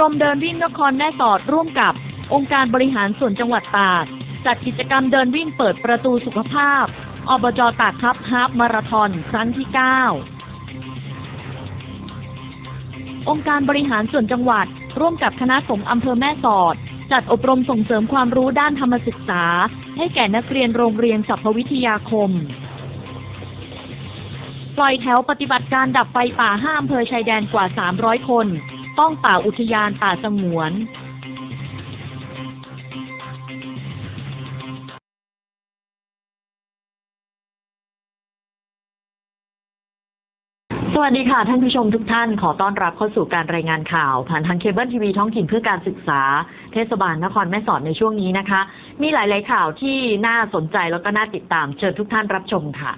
รมเดินวิ่งนครแม่สอดร่วมกับองค์การบริหารส่วนจังหวัดตาก จัดกิจกรรมเดินวิ่งเปิดประตูสุขภาพ อบจตากครับฮาฟมาราธอนครั้งที่ 9 องค์การบริหารส่วนจังหวัด ร่วมกับคณะสงฆ์อำเภอแม่สอด จัดอบรมส่งเสริมความรู้ด้านธรรมศึกษา ให้แก่นักเรียนโรงเรียนสัพพวิทยาคม ปล่อยแถวปฏิบัติการดับไฟป่าห้าอำเภอชายแดนกว่า 300 คน ต้องป่าอุทยานป่าสงวนสวัสดีค่ะ ท่านผู้ชมทุกท่านขอต้อนรับเข้าสู่การรายงานข่าว ผ่านทางเคเบิลทีวีท้องถิ่นเพื่อการศึกษา เทศบาลนครแม่สอดในช่วงนี้นะคะ มีหลาย ๆ ข่าวที่น่าสนใจแล้วก็น่าติดตามเชิญทุกท่านรับชมค่ะ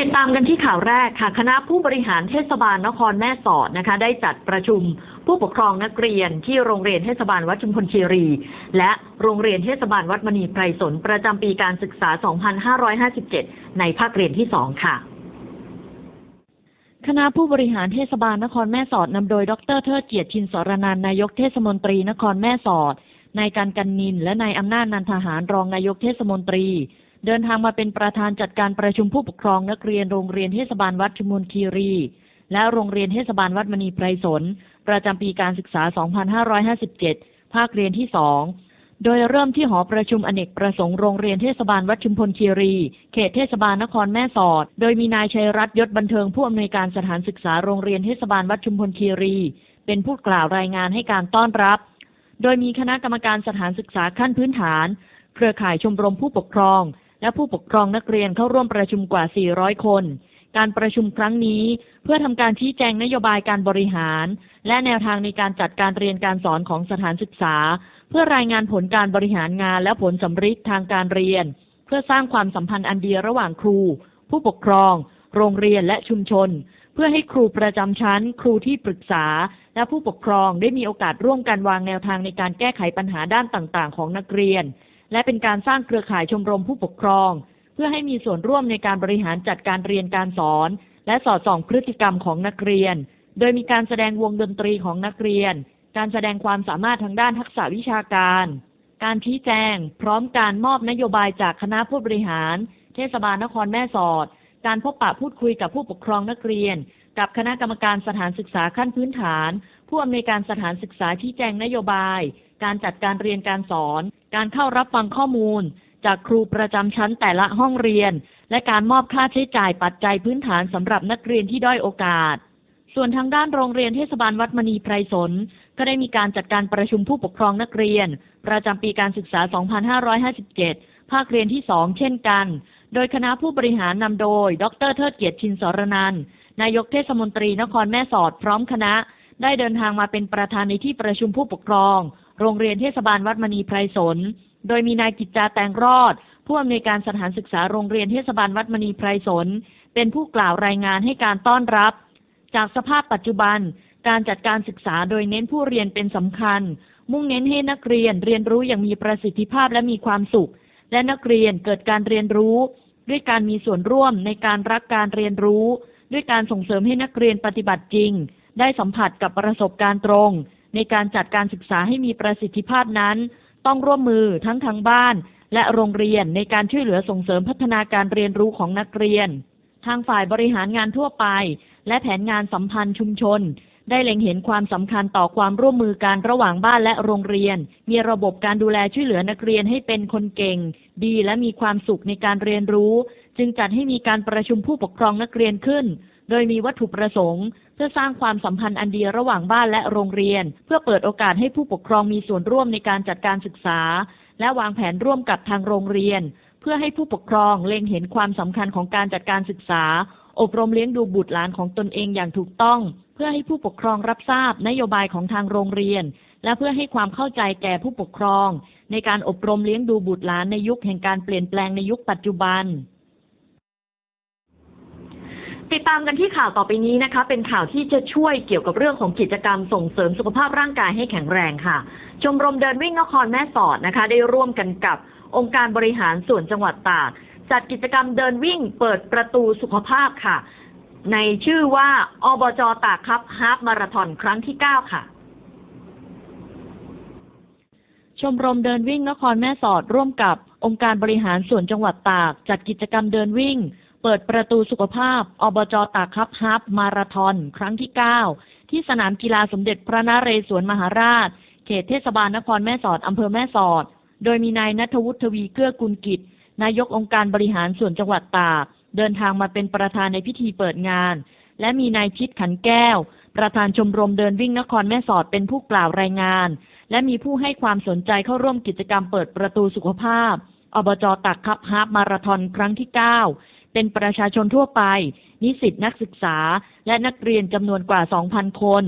ติดตามกันที่ข่าวแรกค่ะ คณะผู้บริหารเทศบาลนครแม่สอดนะคะ ได้จัดประชุมผู้ปกครองนักเรียนที่โรงเรียนเทศบาลวัดชุมพลคีรี และโรงเรียนเทศบาลวัดมณีไพรสนประจำปีการศึกษา 2557 ในภาคเรียนที่ 2 ค่ะคณะผู้บริหารเทศบาลนครแม่สอดนำโดย ดรเทิดเกียรติชินสรนันนายกเทศมนตรีนครแม่สอดนายการกันนิน และนายอำนาจนันทหารรองนายกเทศมนตรี เดินทางมาเป็นประธานจัดการประชุมผู้ปกครองนักเรียนโรงเรียนเทศบาลวัดชุมพลคีรี และโรงเรียนเทศบาลวัดมณีไพรสน ประจำปีการศึกษา 2557 ภาคเรียนที่ 2 โดยเริ่มที่หอประชุมอเนกประสงค์โรงเรียนเทศบาลวัดชุมพลคีรี เขตเทศบาลนครแม่สอด โดยมีนายชัยรัตน์ยศบันเทิงผู้อำนวยการสถานศึกษาโรงเรียนเทศบาลวัดชุมพลคีรี เป็นผู้กล่าวรายงานให้การต้อนรับ โดยมีคณะกรรมการสถานศึกษาขั้นพื้นฐาน เครือข่ายชมรมผู้ปกครอง และผู้ปกครองนักเรียนเข้าร่วมประชุมกว่า 400 คน การประชุมครั้งนี้เพื่อทำการชี้แจงนโยบายการบริหาร และแนวทางในการจัดการเรียนการสอนของสถานศึกษา เพื่อรายงานผลการบริหารงานและผลสำฤทธิ์ทางการเรียน เพื่อสร้างความสัมพันธ์อันดีระหว่างครู ผู้ปกครอง โรงเรียนและชุมชน เพื่อให้ครูประจำชั้น ครูที่ปรึกษา และผู้ปกครองได้มีโอกาสร่วมกันวางแนวทางในการแก้ไขปัญหาด้านต่าง ๆ ของนักเรียน และเป็นการสร้างเครือข่ายชมรมผู้ปกครอง เพื่อให้มีส่วนร่วมในการบริหารจัดการเรียนการสอน และสอดส่องพฤติกรรมของนักเรียน โดยมีการแสดงวงดนตรีของนักเรียน การแสดงความสามารถทางด้านทักษะวิชาการ การชี้แจง พร้อมการมอบนโยบายจากคณะผู้บริหาร เทศบาลนครแม่สอด การพบปะพูดคุยกับผู้ปกครองนักเรียน กับคณะกรรมการสถานศึกษาขั้นพื้นฐาน ผู้อำนวยการสถานศึกษาชี้แจงนโยบาย การจัดการเรียนการสอน การเข้ารับฟังข้อมูล จากครูประจำชั้นแต่ละห้องเรียน และการมอบค่าใช้จ่ายปัจจัยพื้นฐานสำหรับนักเรียนที่ด้อยโอกาส ส่วนทางด้านโรงเรียนเทศบาลวัดมณีไพรสน ก็ได้มีการจัดการประชุมผู้ปกครองนักเรียน ประจำปีการศึกษา 2557 ภาคเรียนที่ 2 เช่นกัน โดยคณะผู้บริหารนำโดย ดรเทิดเกียรติชินสรนันนายกเทศมนตรีนครแม่สอดพร้อมคณะ ได้เดินทางมาเป็นประธานในที่ประชุมผู้ปกครอง โรงเรียนเทศบาลวัดมณีไพรสน โดยมีนายกิจจาแตงรอด ผู้อำนวยการสถานศึกษาโรงเรียนเทศบาลวัดมณีไพรสน เป็นผู้กล่าวรายงานให้การต้อนรับ จากสภาพปัจจุบัน การจัดการศึกษาโดยเน้นผู้เรียนเป็นสำคัญ มุ่งเน้นให้นักเรียนเรียนรู้อย่างมีประสิทธิภาพและมีความสุข และนักเรียนเกิดการเรียนรู้ ด้วยการมีส่วนร่วมในการรักการเรียนรู้ ด้วยการส่งเสริมให้นักเรียนปฏิบัติจริง ได้สัมผัสกับประสบการณ์ตรง ในการจัดการศึกษาให้มีประสิทธิภาพนั้น ต้องร่วมมือทั้งทางบ้าน และโรงเรียนในการช่วยเหลือส่งเสริมพัฒนาการเรียนรู้ของนักเรียน ทางฝ่ายบริหารงานทั่วไป และแผนงานสัมพันธ์ชุมชน ได้เล็งเห็นความสำคัญต่อความร่วมมือการระหว่างบ้านและโรงเรียน มีระบบการดูแลช่วยเหลือนักเรียนให้เป็นคนเก่ง ดีและมีความสุขในการเรียนรู้ จึงจัดให้มีการประชุมผู้ปกครองนักเรียนขึ้น โดยมีวัตถุประสงค์ เพื่อสร้างความสัมพันธ์อันดีระหว่างบ้านและโรงเรียน เพื่อเปิดโอกาสให้ผู้ปกครองมีส่วนร่วมในการจัดการศึกษา และวางแผนร่วมกับทางโรงเรียน เพื่อให้ผู้ปกครองเล็งเห็นความสำคัญของการจัดการศึกษา อบรมเลี้ยงดูบุตรหลานของตนเองอย่างถูกต้อง เพื่อให้ผู้ปกครองรับทราบนโยบายของทางโรงเรียน และเพื่อให้ความเข้าใจแก่ผู้ปกครอง ในการอบรมเลี้ยงดูบุตรหลานในยุคแห่งการเปลี่ยนแปลงในยุคปัจจุบัน ติดตามกันที่ข่าวต่อไปนี้นะคะ เป็นข่าวที่จะช่วยเกี่ยวกับเรื่องของกิจกรรมส่งเสริมสุขภาพร่างกายให้แข็งแรงค่ะ ชมรมเดินวิ่งนครแม่สอดนะคะ ได้ร่วมกันกับองค์การบริหารส่วนจังหวัดตากจัดกิจกรรมเดินวิ่งเปิดประตูสุขภาพค่ะ ในชื่อว่าอบจตากครับฮาฟมาราธอนครั้งที่ 9 ค่ะชมรมเดินวิ่งนครแม่สอดร่วมกับองค์การบริหารส่วนจังหวัดตาก จัดกิจกรรมเดินวิ่ง เปิดประตูสุขภาพ อบจตากครับฮาฟมาราธอน ครั้งที่ 9 ที่สนามกีฬาสมเด็จพระนเรศวรมหาราช เขตเทศบาลนครแม่สอด อำเภอแม่สอด โดยมีนายนัทวุฒิทวีเกื้อกุลกิจ นายกองค์การบริหารส่วนจังหวัดตาก เดินทางมาเป็นประธานในพิธีเปิดงาน และมีนายชิดขันแก้ว ประธานชมรมเดินวิ่งนครแม่สอดเป็นผู้กล่าวรายงาน และมีผู้ให้ความสนใจเข้าร่วมกิจกรรมเปิดประตูสุขภาพอบจตักคับฮาฟมาราธอนครั้งที่ 9 เป็นประชาชนทั่วไป นิสิตนักศึกษา และนักเรียนจำนวนกว่า 2,000 คน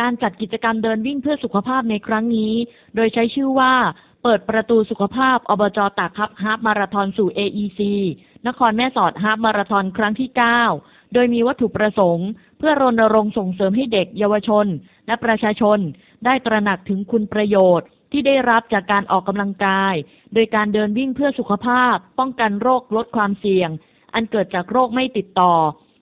การจัดกิจกรรมเดินวิ่งเพื่อสุขภาพในครั้งนี้ โดยใช้ชื่อว่า เปิดประตูสุขภาพอบจตากครับฮาฟมาราธอนสู่ AEC นครแม่สอดฮาฟมาราธอนครั้งที่ 9 โดยมีวัตถุประสงค์ เพื่อรณรงค์ส่งเสริมให้เด็กเยาวชน และประชาชน ได้ตระหนักถึงคุณประโยชน์ที่ได้รับจากการออกกำลังกาย โดยการเดินวิ่งเพื่อสุขภาพ ป้องกันโรคลดความเสี่ยง อันเกิดจากโรคไม่ติดต่อ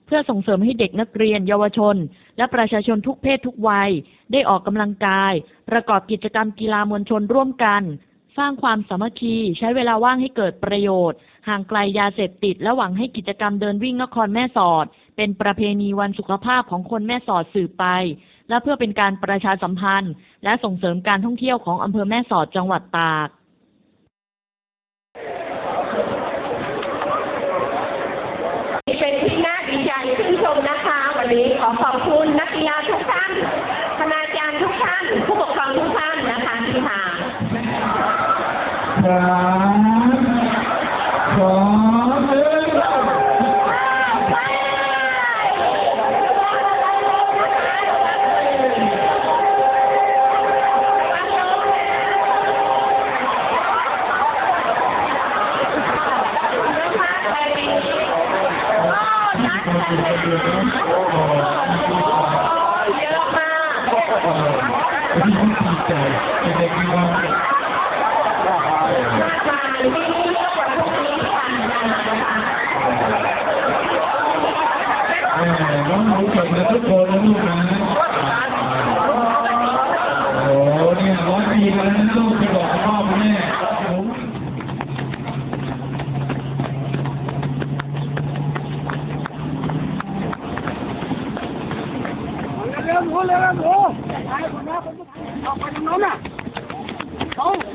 เพื่อส่งเสริมให้เด็กนักเรียน เยาวชน และประชาชนทุกเพศทุกวัย ได้ออกกำลังกาย ประกอบกิจกรรมกีฬามวลชนร่วมกัน สร้างความสามัคคีใช้เวลาว่างให้เกิดประโยชน์ ห่างไกลยาเสพติด และหวังให้กิจกรรมเดินวิ่งนครแม่สอด เป็นประเพณีวันสุขภาพของคนแม่สอดสืบไป และเพื่อเป็นการประชาสัมพันธ์ และส่งเสริมการท่องเที่ยวของอำเภอแม่สอดจังหวัดตาก เป็นที่น่าดีใจชื่นชมนะคะ วันนี้ ขอขอบคุณนักกีฬาทุกท่านคณาจารย์ทุกท่าน ผู้ปกครองทุกท่านนะคะที่มาสองหนึ่ง เยอะมาก วันนี้ดีใจเด็กมีความ มากมายที่นี่เยอะกว่าทุกปีที่ผ่านมานะคะ เอ่อน้องหนูเก่งกันทุกคนนะลูกนะโอ้โหเนี่ยร้อยปีแล้วนะลูกจะบอกพ่อแม่หนู เร็วหนูเร็วหนูไอ้คนนี้ผมออกไปตรงนั้นน่ะ เ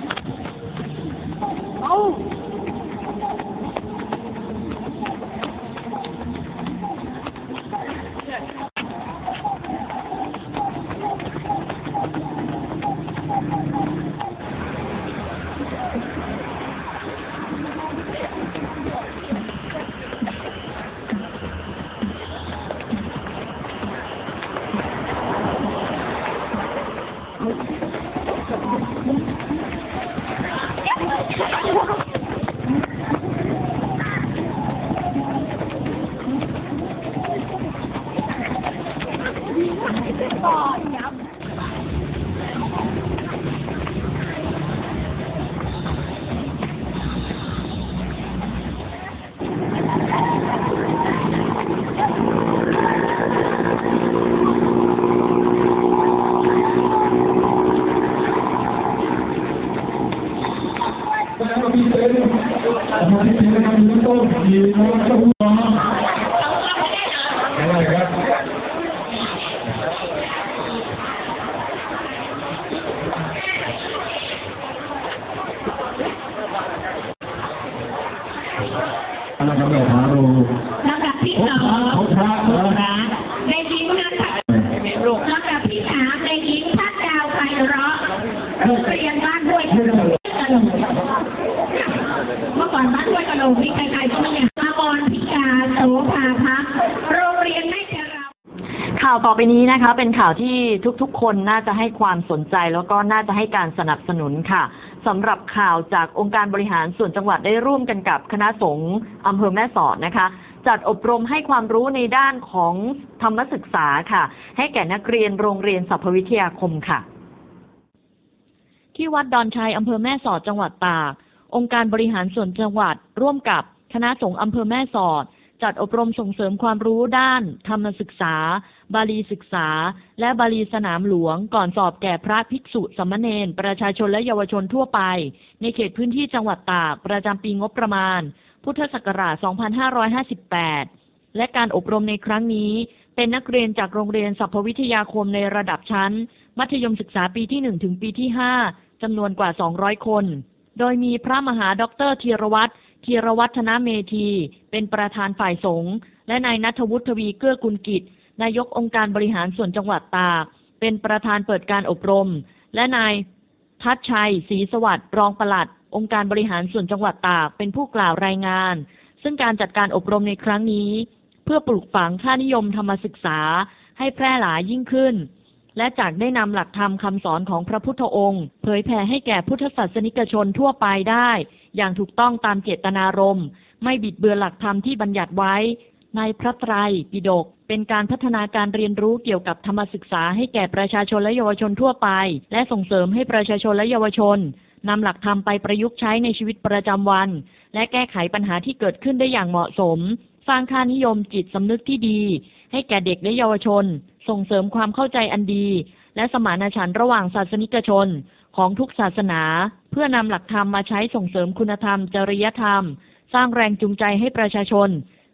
าวต่อไปนี้นะคะ เป็นข่าวที่ทุกๆ คนน่าจะให้ความสนใจแล้วก็น่าจะให้การสนับสนุนค่ะสำหรับข่าวจากองค์การบริหารส่วนจังหวัดได้ร่วมกันกับคณะสงฆ์อำเภอแม่สอดนะคะ จัดอบรมให้ความรู้ในด้านของธรรมศึกษาค่ะ ให้แก่นักเรียนโรงเรียนสรรพวิทยาคมค่ะ ที่วัดดอนชัยอำเภอแม่สอดจังหวัดตาก องค์การบริหารส่วนจังหวัด ร่วมกับคณะสงฆ์อำเภอแม่สอด จัดอบรมส่งเสริมความรู้ด้านธรรมศึกษา บาลีศึกษา และบาลีสนามหลวง ก่อนสอบแก่พระภิกษุสามเณรประชาชนและเยาวชนทั่วไป ในเขตพื้นที่จังหวัดตากประจำปีงบประมาณ พุทธศักราช 2558 และการอบรมในครั้งนี้ เป็นนักเรียนจากโรงเรียนสรรพวิทยาคมในระดับชั้น มัธยมศึกษาปีที่ 1 ถึงปีที่ 5จำนวนกว่า 200 คน โดยมีพระมหาด็อกเตอร์ธีรวัตรธีรวัฒนเมธี เป็นประธานฝ่ายสงฆ์และนายนัทวุฒิทวีเกื้อกุลกิจ นายกองค์การบริหารส่วนจังหวัดตาก เป็นประธานเปิดการอบรม และนายทัชชัยศรีสวัสดิ์รองปลัด องค์การบริหารส่วนจังหวัดตาก เป็นผู้กล่าวรายงาน ซึ่งการจัดการอบรมในครั้งนี้ เพื่อปลูกฝังค่านิยมธรรมศึกษาให้แพร่หลายยิ่งขึ้น และจากได้นำหลักธรรมคำสอนของพระพุทธองค์ เผยแผ่ให้แก่พุทธศาสนิกชนทั่วไปได้ อย่างถูกต้องตามเจตนารมณ์ ไม่บิดเบือนหลักธรรมที่บัญญัติไว้ ในพระไตรปิฎกเป็นการพัฒนาการเรียนรู้เกี่ยวกับธรรมศึกษาให้แก่ประชาชนและเยาวชนทั่วไป และส่งเสริมให้ประชาชนและเยาวชนนำหลักธรรมไปประยุกต์ใช้ในชีวิตประจำวัน และแก้ไขปัญหาที่เกิดขึ้นได้อย่างเหมาะสม สร้างค่านิยมจิตสำนึกที่ดี ให้แก่เด็กและเยาวชน ส่งเสริมความเข้าใจอันดี และสมานฉันท์ระหว่างศาสนิกชนของทุกศาสนา เพื่อนำหลักธรรมมาใช้ส่งเสริมคุณธรรม จริยธรรม สร้างแรงจูงใจให้ประชาชน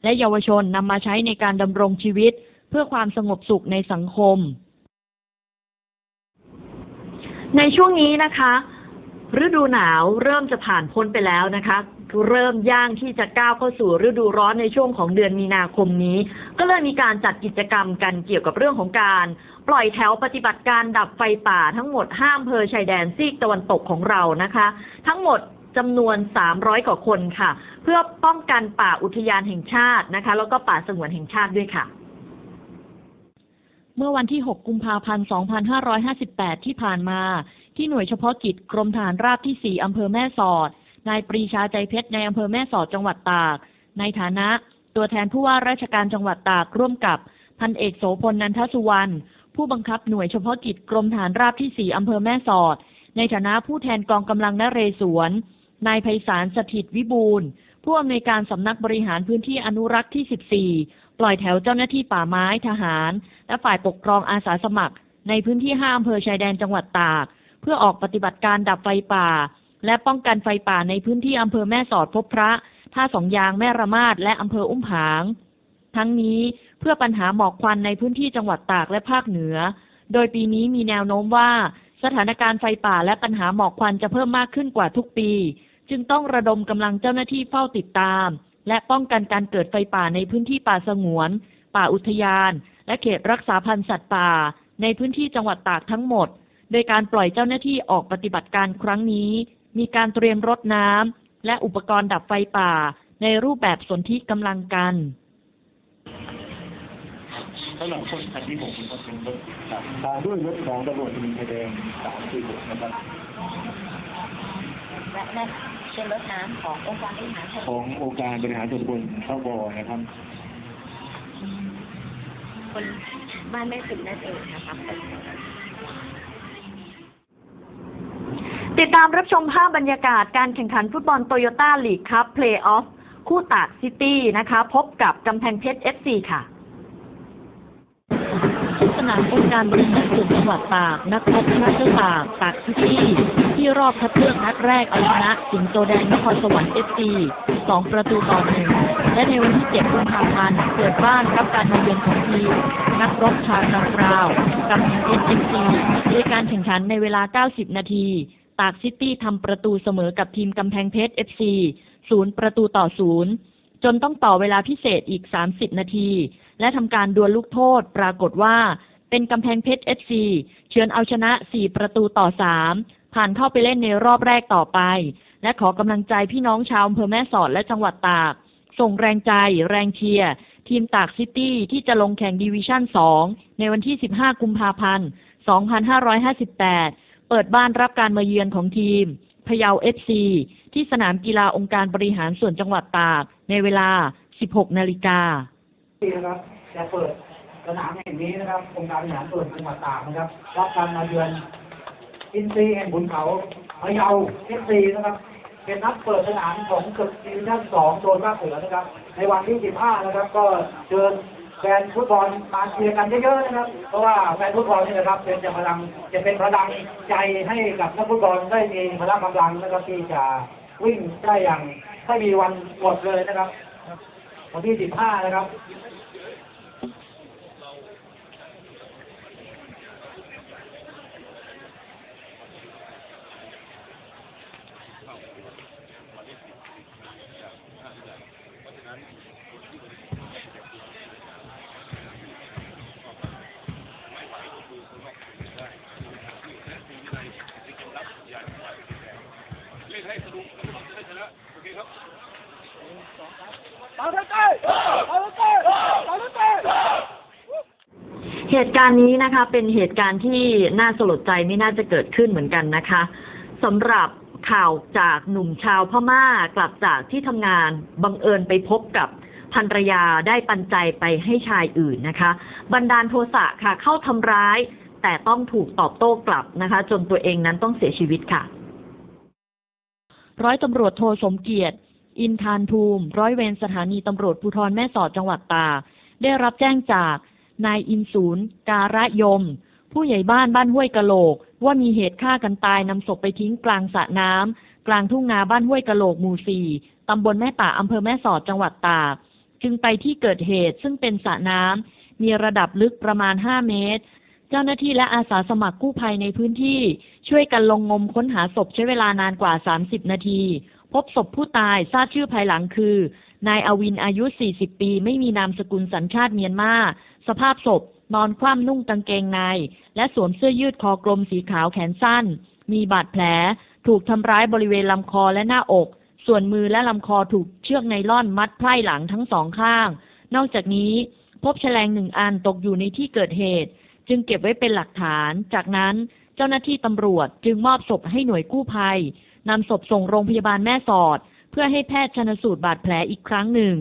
และเยาวชนนำมาใช้ในการดำรงชีวิต เพื่อความสงบสุขในสังคม ในช่วงนี้นะคะ ฤดูหนาวเริ่มจะผ่านพ้นไปแล้วนะคะเริ่มย่างที่จะก้าวเข้าสู่ฤดูร้อนในช่วงของเดือนมีนาคมนี้ ก็เลยมีการจัดกิจกรรมกันเกี่ยวกับเรื่องของการ ปล่อยแถวปฏิบัติการดับไฟป่าทั้งหมดห้าอำเภอชายแดนซีกตะวันตกของเรานะคะ ทั้งหมด จำนวน 300 กว่าคนค่ะ เพื่อป้องกันป่าอุทยานแห่งชาตินะคะ แล้วก็ป่าสงวนแห่งชาติด้วยค่ะ เมื่อวันที่ 6 กุมภาพันธ์ 2558 ที่ผ่านมา ที่หน่วยเฉพาะกิจกรมฐานราบที่ 4 อำเภอแม่สอด นายปรีชาใจเพชรในอำเภอแม่สอดจังหวัดตาก ในฐานะ ตัวแทนผู้ว่าราชการจังหวัดตากร่วมกับพันเอกโสพลนันทสุวรรณผู้บังคับหน่วยเฉพาะกิจกรมฐานราบที่ 4 อำเภอแม่สอด ในฐานะผู้แทนกองกำลังนเรศวร นายไพศาลสถิตวิบูลย์ผู้อำนวยการสำนักบริหารพื้นที่อนุรักษ์ที่ 14 ปล่อยแถวเจ้าหน้าที่ป่าไม้ทหาร และฝ่ายปกครองอาสาสมัคร ในพื้นที่5อำเภอชายแดนจังหวัดตาก เพื่อออกปฏิบัติการดับไฟป่า และป้องกันไฟป่าในพื้นที่อำเภอแม่สอดพบพระท่าสองยางแม่ระมาดและอำเภออุ้มผาง ทั้งนี้เพื่อปัญหาหมอกควันในพื้นที่จังหวัดตากและภาคเหนือ โดยปีนี้มีแนวโน้มว่า สถานการณ์ไฟป่าและปัญหาหมอกควันจะเพิ่มมากขึ้นกว่าทุกปี จึงต้องระดมกำลังเจ้าหน้าที่เฝ้าติดตาม และป้องกันการเกิดไฟป่าในพื้นที่ป่าสงวน ป่าอุทยาน และเขตรักษาพันธุ์สัตว์ป่า ในพื้นที่จังหวัดตากทั้งหมด โดยการปล่อยเจ้าหน้าที่ออกปฏิบัติการครั้งนี้ มีการเตรียมรถน้ำและอุปกรณ์ดับไฟป่า ในรูปแบบสนธิกำลังกันสำหรับคนคันที่ผมก็เป็นรถครับตามด้วยรถของตำรวจตระเวนชายแดนสามสี่หกนะครับ และนั่นเป็นรถน้ำขององค์การบริหารส่วนขององค์การบริหารส่วนตำบลเข้าบอนะครับ คนบ้านแม่สิบนั่นเองนะครับติดตามรับชมภาพบรรยากาศการแข่งขันฟุตบอลโตโยต้าลีกครับเพลย์ออฟคู่ตากซิตี้นะคะ พบกับกำแพงเพชร FC ค่ะ สนามองค์การบริหารส่วนจังหวัดตาก นักรบชนะเจ้าตากตากซิตี้ ที่รอบคัดเลือกนัดแรกเอาชนะ สิงโตแดงนครสวรรค์ FC สองประตูต่อหนึ่งและในวันที่7กุมภาพันธ์เปิดบ้านรับการมาเยือนของทีม นักรบชาวนาคราว กับเอ็นเอ็มซีโดยการแข่งขันในเวลา 90 นาที ตากซิตี้ทำประตูเสมอกับทีมกำแพงเพชร FC ศูนย์ประตูต่อศูนย์จนต้องต่อเวลาพิเศษอีก 30 นาที และทำการดวลลูกโทษ ปรากฏว่า เป็นกำแพงเพชร FC เฉือนเอาชนะ 4 ประตูต่อ 3 ผ่านเข้าไปเล่นในรอบแรกต่อไป และขอกำลังใจพี่น้องชาวอำเภอแม่สอดและจังหวัดตาก ส่งแรงใจ แรงเชียร์ทีมตากซิตี้ที่จะลงแข่งดิวิชั่น 2 ในวันที่ 15 กุมภาพันธ์ 2558 เปิดบ้านรับการมาเยือนของทีมพะเยา FC ที่สนามกีฬาองค์การบริหารส่วนจังหวัดตาก ในเวลา 16 นาฬิกาครับจะเปิด สนามแห่งนี้นะครับองค์การบริหารส่วนจังหวัดตากนะครับ รับการมาเยือนอินซีแห่งบุญเขาพะเยาเอฟซีนะครับเป็นนัดเปิดสนามของศึกดิวิชั่นสองโซนภาคเหนือนะครับ ในวันที่ 15 นะครับ ก็เชิญแฟนฟุตบอลมาเชียร์กันเยอะๆนะครับ เพราะว่าแฟนฟุตบอลนี่นะครับเป็นจะพลังจะเป็นพลังใจให้กับนักฟุตบอลได้มีพลังกำลังนะครับที่จะวิ่งได้อย่างไม่มีวันหมดเลยนะครับ วันที่ 15 นะครับ เหตุการณ์นี้นะคะ เป็นเหตุการณ์ที่น่าสลดใจไม่น่าจะเกิดขึ้นเหมือนกันนะคะสำหรับข่าวจากหนุ่มชาวพม่ากลับจากที่ทำงานบังเอิญไปพบกับภรรยาได้ปันใจไปให้ชายอื่นนะคะ บันดาลโทสะค่ะ เข้าทำร้าย แต่ต้องถูกตอบโต้กลับนะคะ จนตัวเองนั้นต้องเสียชีวิตค่ะ ร้อยตำรวจโทสมเกียรติ อินทานภูมิ ร้อยเวรสถานีตำรวจภูธรแม่สอดจังหวัดตา ได้รับแจ้งจาก นายอินศูนย์การะยม ผู้ใหญ่บ้านบ้านห้วยกะโหลก ว่ามีเหตุฆ่ากันตายนำศพไปทิ้งกลางสระน้ำกลางทุ่งนาบ้านห้วยกะโหลกหมู่สี่ตำบลแม่ป่าอำเภอแม่สอดจังหวัดตาก จึงไปที่เกิดเหตุซึ่งเป็นสระน้ำมีระดับลึกประมาณ5เมตร เจ้าหน้าที่และอาสาสมัครกู้ภัยในพื้นที่ ช่วยกันลงงมค้นหาศพใช้เวลานานกว่า 30 นาที พบศพผู้ตายทราบชื่อภายหลังคือ นายอวินอายุ 40 ปี ไม่มีนามสกุลสัญชาติเมียนมา สภาพศพ นอนคว่ำนุ่งกางเกงใน และสวมเสื้อยืดคอกลมสีขาวแขนสั้น มีบาดแผล ถูกทำร้ายบริเวณลำคอและหน้าอก ส่วนมือและลำคอถูกเชือกไนล่อนมัดไพร่หลังทั้งสองข้าง นอกจากนี้ พบแฉลงหนึ่งอันตกอยู่ในที่เกิดเหตุ จึงเก็บไว้เป็นหลักฐาน จากนั้นเจ้าหน้าที่ตำรวจจึงมอบศพให้หน่วยกู้ภัยนำศพส่งโรงพยาบาลแม่สอด พื่อให้แพทย์ชนสูตรบาดแผลอีกครั้งหนึ่ง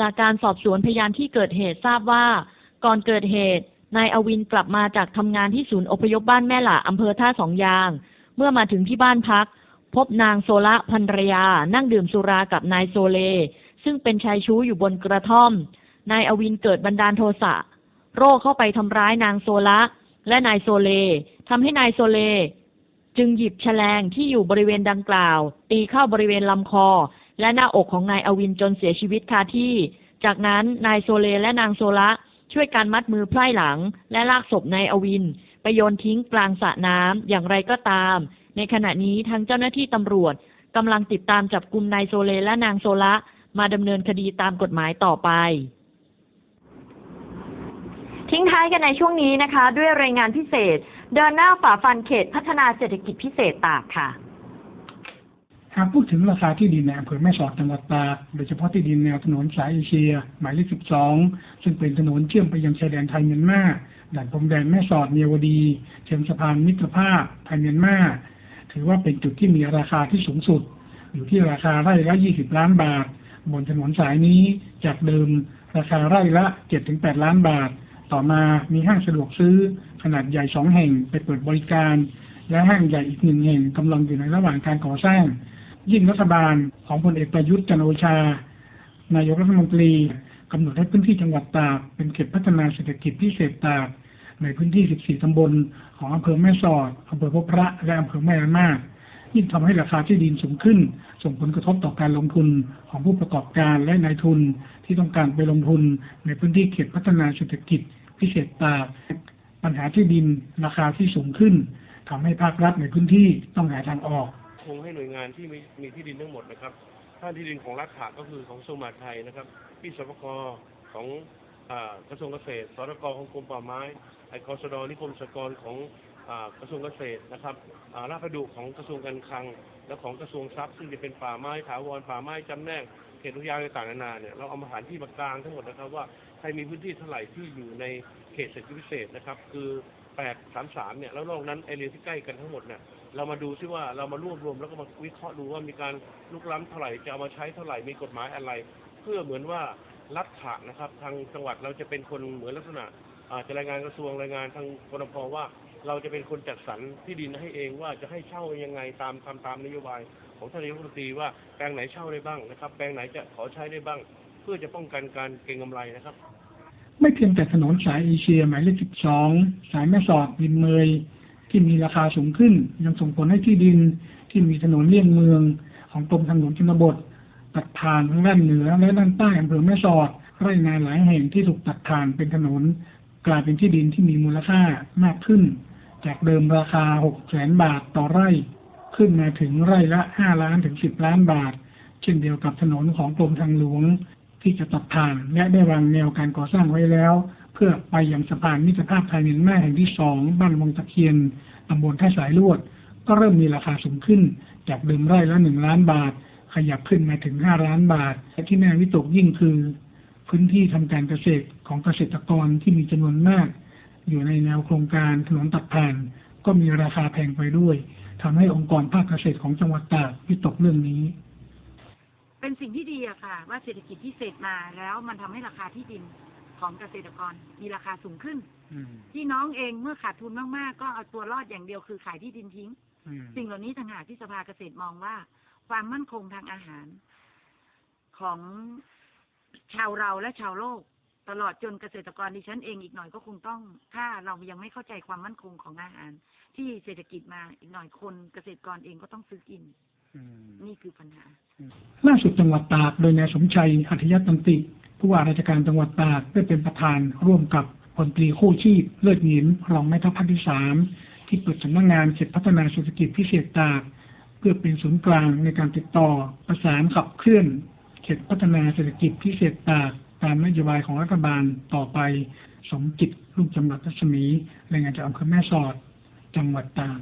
จากการสอบสวนพยานที่เกิดเหตุทราบว่า ก่อนเกิดเหตุ นายอวินกลับมาจากทำงานที่ศูนย์อพยพบ้านแม่หล่าอำเภอท่าสองยาง เมื่อมาถึงที่บ้านพัก พบนางโซละภรรยา นั่งดื่มสุรากับนายโซเล ซึ่งเป็นชายชู้อยู่บนกระท่อม นายอวินเกิดบันดาลโทสะโร่เข้าไปทำร้ายนางโซละและนายโซเลทำให้นายโซเล จึงหยิบแฉลงที่อยู่บริเวณดังกล่าว ตีเข้าบริเวณลำคอ และหน้าอกของนายอวินจนเสียชีวิตคาที่ จากนั้นนายโซเลและนางโซละช่วยการมัดมือไพร่หลัง และลากศพนายอวิน ไปโยนทิ้งกลางสระน้ำอย่างไรก็ตาม ในขณะนี้ทางเจ้าหน้าที่ตำรวจกำลังติดตามจับกลุ่มนายโซเลและนางโซละมาดำเนินคดีตามกฎหมายต่อไปทิ้งท้ายกันในช่วงนี้นะคะ ด้วยรายงานพิเศษ เดินหน้าฝ่าฟันเขตพัฒนาเศรษฐกิจพิเศษตากค่ะ หากพูดถึงราคาที่ดินในอำเภอแม่สอดจังหวัดตากโดยเฉพาะที่ดินแนวถนนสายเอเชีย หมายเลข 12 ซึ่งเป็นถนนเชื่อมไปยังชายแดนไทยเมียนมาด่านพรมแดนแม่สอดเมียวดี เชิงสะพานมิตรภาพไทยเมียนมาถือว่าเป็นจุดที่มีราคาที่สูงสุด อยู่ที่ราคาไร่ละ 20 ล้านบาท บนถนนสายนี้จากเดิมราคาไร่ละ 7-8 ล้านบาท ต่อมามีห้างสะดวกซื้อขนาดใหญ่สองแห่งไปเปิดบริการ และห้างใหญ่อีกหนึ่งแห่งกำลังอยู่ในระหว่างการก่อสร้าง ยิ่งรัฐบาลของพลเอกประยุทธ์จันโอชา นายกรัฐมนตรีกำหนดให้พื้นที่จังหวัดตากเป็นเขตพัฒนาเศรษฐกิจพิเศษตากในพื้นที่ 14 ตำบลของอำเภอแม่สอดอำเภอพบพระ และอำเภอแม่ละมาดยิ่งทำให้ราคาที่ดินสูงขึ้น ส่งผลกระทบต่อการลงทุนของผู้ประกอบการและนายทุนที่ต้องการไปลงทุนในพื้นที่เขตพัฒนาเศรษฐกิจ พิเศษตาปัญหาที่ดินราคาที่สูงขึ้นทำให้ภาครัฐในพื้นที่ต้องหาทางออก คงให้หน่วยงานที่มีมีที่ดินทั้งหมดนะครับ ถ้าที่ดินของรัฐขาก็คือของกระทรวงมหาดไทยนะครับ ที่สปกของกระทรวงเกษตร สรกของกรมป่าไม้ไอกสดนิคมสกรของกระทรวงเกษตรนะครับราชพดุของกระทรวงการคลัง และของกระทรวงทรัพย์ ซึ่งจะเป็นป่าไม้ถาวรป่าไม้จำแนกเขตอุทยานต่างๆนานาเนี่ยเราเอามาหารที่มากลางทั้งหมดนะครับว่า ใครมีพื้นที่เท่าไหร่ที่อยู่ในเขตเศรษฐกิจพิเศษนะครับ คือ833เนี่ยแล้วนอกนั้นไอเรียที่ใกล้กันทั้งหมดเนี่ยเรามาดูซิว่าเรามารวบรวมแล้วก็มาวิเคราะห์ดูว่ามีการลุกล้ำเท่าไหร่จะเอามาใช้เท่าไหร่มีกฎหมายอะไร เพื่อเหมือนว่ารัฐะนะครับทางจังหวัดเราจะเป็นคนเหมือนลักษณะอาจะรายงานกระทรวงรายงานทางกรพว่า เราจะเป็นคนจัดสรรที่ดินให้เองว่าจะให้เช่ายังไงตามตามตามนโยบาย ของท่านนายกรัฐมนตรีว่าแปลงไหนเช่าได้บ้างนะครับ แปลงไหนจะขอใช้ได้บ้าง พื่อจะป้องกันการเก็งกำไรนะครับ ไม่เพียงแต่ถนนสายเอเชียหมายเลข 12 สายแม่สอดวินเมย ที่มีราคาสูงขึ้น ยังส่งผลให้ที่ดินที่มีถนนเลี่ยงเมือง ของกรมทางหลวงชนบท ตัดผ่านทั้งด้านเหนือและด้านใต้อำเภอแม่สอดไร่นาหลายแห่งที่ถูกตัดผ่านเป็นถนน กลายเป็นที่ดินที่มีมูลค่ามากขึ้น จากเดิมราคา 6 แสนบาทต่อไร่ ขึ้นมาถึงไร่ละ 5 ล้านถึง 10 ล้านบาท เช่นเดียวกับถนนของกรมทางหลวง ที่จะตัดผ่านและได้วางแนวการก่อสร้างไว้แล้ว เพื่อไปยังสะพานมิตรภาพไทยเมียนมาแห่งที่สองบ้านวงตะเคียนตำบลท่าสายลวด ก็เริ่มมีราคาสูงขึ้น จากเดิมไร่ละหนึ่งล้านบาท ขยับขึ้นมาถึงห้าล้านบาทและที่น่าวิตกยิ่งคือ พื้นที่ทำการเกษตรของเกษตรกรที่มีจำนวนมาก อยู่ในแนวโครงการถนนตัดผ่าน ก็มีราคาแพงไปด้วยทำให้องค์กรภาคเกษตรของจังหวัดตากวิตกเรื่องนี้ เป็นสิ่งที่ดีอะค่ะ ว่าเศรษฐกิจที่เสร็จมาแล้วมันทำให้ราคาที่ดินของเกษตรกรมีราคาสูงขึ้นที่น้องเองเมื่อขาดทุนมากๆ ก็เอาตัวรอดอย่างเดียวคือขายที่ดินทิ้ง สิ่งเหล่านี้ต่างหากที่สภาเกษตรมองว่า ความมั่นคงทางอาหาร ของชาวเราและชาวโลก ตลอดจนเกษตรกรดิฉันเองอีกหน่อยก็คงต้อง ถ้าเรายังไม่เข้าใจความมั่นคงของอาหาร ที่เศรษฐกิจมาอีกหน่อยคนเกษตรกรเองก็ต้องซื้อกิน นี่คือปัญหา ล่าสุดจังหวัดตากโดยนายสมชัยหัตถยตันติ ผู้ว่าราชการจังหวัดตากได้เป็นประธานร่วมกับพลตรีโคชีพ เลิศหยินรองแม่ทัพภาคที่สามที่เปิดสำนักงานเขตพัฒนาเศรษฐกิจพิเศษตาก เพื่อเป็นศูนย์กลางในการติดต่อ ประสานขับเคลื่อน เขตพัฒนาเศรษฐกิจพิเศษตากตามนโยบายของรัฐบาลต่อไป สมจิตลูกจำหลัดรัศมีรายงานจากอำเภอแม่สอด จังหวัดตาก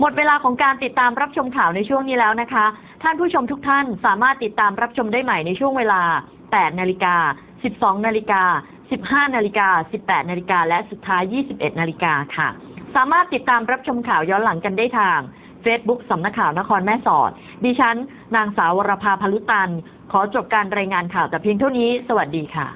หมดเวลาของการติดตามรับชมข่าวในช่วงนี้แล้วนะคะ ท่านผู้ชมทุกท่านสามารถติดตามรับชมได้ใหม่ในช่วงเวลา 8 นาฬิกา 12 นาฬิกา 15 นาฬิกา 18 นาฬิกา และสุดท้าย 21 นาฬิกาค่ะ สามารถติดตามรับชมข่าวย้อนหลังกันได้ทาง Facebook สำนักข่าวนครแม่สอด ดิฉัน นางสาววรภาพลุตัน ขอจบการรายงานข่าวแต่เพียงเท่านี้ สวัสดีค่ะ